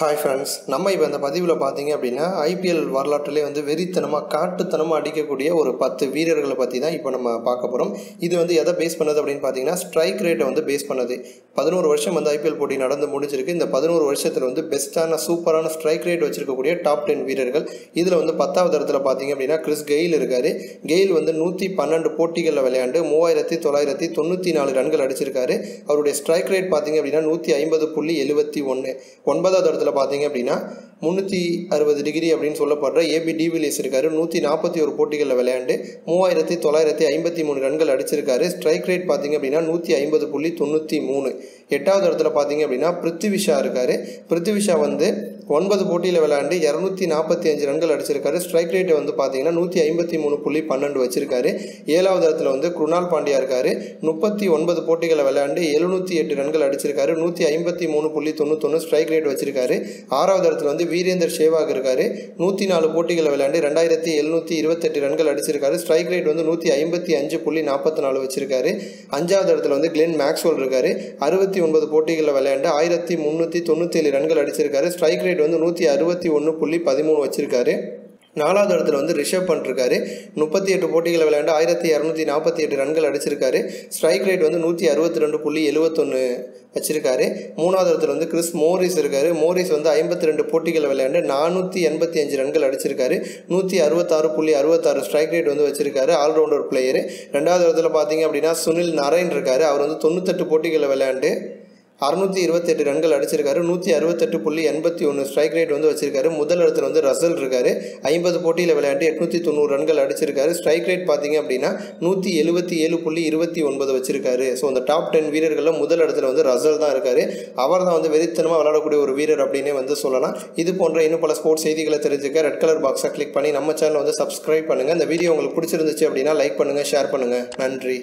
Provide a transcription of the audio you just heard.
Hi friends நம்ம இப்போ இந்த பதிவில் பார்த்தீங்க அப்படின்னா ஐபிஎல் வரலாற்றிலே வந்து வெறித்தனமாக காட்டுத்தனமாக அடிக்கக்கூடிய ஒரு பத்து வீரர்களை பற்றி தான் இப்போ நம்ம பார்க்க போகிறோம் இது வந்து எதை பேஸ் பண்ணது அப்படின்னு பார்த்தீங்கன்னா ஸ்ட்ரைக் ரேட்டை வந்து பேஸ் பண்ணது. பதினோரு வருஷம் வந்து ஐபிஎல் போட்டி நடந்து முடிஞ்சிருக்கு. இந்த பதினோரு வருஷத்தில் வந்து பெஸ்ட்டான சூப்பரான ஸ்ட்ரைக் ரேட் வச்சிருக்கக்கூடிய டாப் டென் வீரர்கள். இதில் வந்து பத்தாவது இடத்துல பார்த்தீங்க அப்படின்னா கிறிஸ் கெயில் இருக்கார். கெயில் வந்து நூற்றி பன்னெண்டு போட்டிகளில் விளையாண்டு மூவாயிரத்தி தொள்ளாயிரத்தி தொண்ணூற்றி நாலு ரன்கள் அடிச்சிருக்காரு. அவருடைய ஸ்ட்ரைக் ரேட் பார்த்தீங்க அப்படின்னா நூற்றி ஐம்பது புள்ளி எழுபத்தி ஒன்று ஒன்பதாவது இடத்துல பார்த்தீங்க அப்படின்னா முந்நூற்றி அறுபது டிகிரி அப்படின்னு சொல்லப்படுற ஏபி டிவிலியர்ஸ் இருக்கார் நூற்றி நாற்பத்தி ஒரு போட்டிகளில் விளையாண்டு மூவாயிரத்தி தொள்ளாயிரத்தி ஐம்பத்தி மூணு ரன்கள் அடிச்சிருக்காரு. ஸ்ட்ரைக் ரேட் பார்த்தீங்க அப்படின்னா நூற்றி ஐம்பது புள்ளி தொண்ணூற்றி மூணு. எட்டாவது இடத்துல பார்த்தீங்க அப்படின்னா பிருத்திவிஷா இருக்கார். பிருத்திவிஷா வந்து ஒன்பது போட்டியில் விளையாண்டு இரநூத்தி நாற்பத்தி அஞ்சு ரன்கள் அடிச்சிருக்காரு. ஸ்ட்ரைக் ரேட் வந்து பார்த்தீங்கன்னா நூற்றி ஐம்பத்தி மூணு புள்ளி பன்னெண்டு வச்சிருக்காரு. ஏழாவது இடத்துல வந்து குருணால் பாண்டியா இருக்காரு. முப்பத்தி ஒன்பது போட்டிகளை விளையாண்டு எழுநூற்றி எட்டு ரன்கள் அடிச்சிருக்காரு. நூற்றி ஐம்பத்தி மூணு புள்ளி தொண்ணூத்தொன்று ஸ்ட்ரைக் ரேட் வச்சிருக்காரு. ஆறாவது இடத்துல வந்து வீரேந்தர் சேவாக் இருக்காரு. நூற்றி நாலு போட்டிகளை விளையாண்டு ரெண்டாயிரத்தி எழுநூற்றி இருபத்தெட்டு ரன்கள் அடிச்சிருக்காரு. ஸ்ட்ரைக் ரேட் வந்து நூற்றி ஐம்பத்தி அஞ்சு புள்ளி நாற்பத்தி நாலு வச்சிருக்காரு. அஞ்சாவது இடத்துல வந்து கிளென் மேக்ஸ்வெல் இருக்காரு. அறுபத்தி ஒன்பது போட்டிகளில் விளையாண்டு ஆயிரத்தி முந்நூற்றி தொண்ணூற்றி ஏழு ரன்கள் அடிச்சிருக்காரு. ஸ்ட்ரைக் ரேட் வந்து நூற்றி அறுபத்தி ஒன்று புள்ளி பதிமூணு வச்சிருக்காரு. நாலாவது இடத்துல வந்து ரிஷப் பண்ட் இருக்காரு முப்பத்தி எட்டு போட்டிகளை விளையாண்டு ஆயிரத்தி இரநூத்தி நாற்பத்தி எட்டு ரன்கள் அடிச்சிருக்காரு. ஸ்ட்ரைக் ரேட் வந்து நூற்றி அறுபத்தி ரெண்டு புள்ளி எழுபத்தொன்று வச்சிருக்காரு. மூணாவது இடத்துல வந்து கிறிஸ் மோரிஸ் இருக்காரு. மோரிஸ் வந்து ஐம்பத்தி ரெண்டு போட்டிகளை விளையாண்டு நானூற்றி எண்பத்தி அஞ்சு ரன்கள் அடிச்சிருக்காரு. நூற்றி அறுபத்தாறு புள்ளி அறுபத்தாறு ஸ்ட்ரைக் ரேட் வந்து வச்சிருக்காரு ஆல்ரவுண்டர் பிளேயர். ரெண்டாவது இடத்துல பார்த்தீங்க அப்படின்னா சுனில் நரேன் இருக்காரு. அவர் வந்து தொண்ணூத்தெட்டு போட்டிகளை விளையாண்டு அறுநூற்றி இருபத்தெட்டு ரன்கள் அடிச்சிருக்காரு. நூற்றி அறுபத்தெட்டு புள்ளி எண்பத்தி ஒன்று ஸ்ட்ரைக் ரேட் வந்து வச்சிருக்காரு. முதல் இடத்துல வந்து ரசல் இருக்காரு. ஐம்பது போட்டியில் விளையாண்டு எட்நூற்றி தொண்ணூறு ரன்கள் அடிச்சிருக்காரு. ஸ்ட்ரைக் ரேட் பார்த்தீங்க அப்படின்னா நூற்றி எழுபத்தி ஏழு புள்ளி இருபத்தி ஒன்பது வச்சிருக்காரு. ஸோ அந்த டாப் டென் வீரர்களில் முதல் இடத்துல வந்து ரசல் தான் இருக்காரு. அவர் தான் வந்து வெறித்தனமாக விளையாடக்கூடிய ஒரு வீரர் அப்படின்னே வந்து சொல்லலாம். இது போன்ற இன்னும் பல ஸ்போர்ட்ஸ் செய்திகளை தெரிஞ்சுக்க ரெட் கலர் பாக்ஸை கிளிக் பண்ணி நம்ம சேனலை வந்து சப்ஸ்கிரைப் பண்ணுங்கள் இந்த வீடியோ உங்களுக்கு பிடிச்சிருந்துச்சு அப்படின்னா லைக் பண்ணுங்கள் ஷேர் பண்ணுங்கள் நன்றி.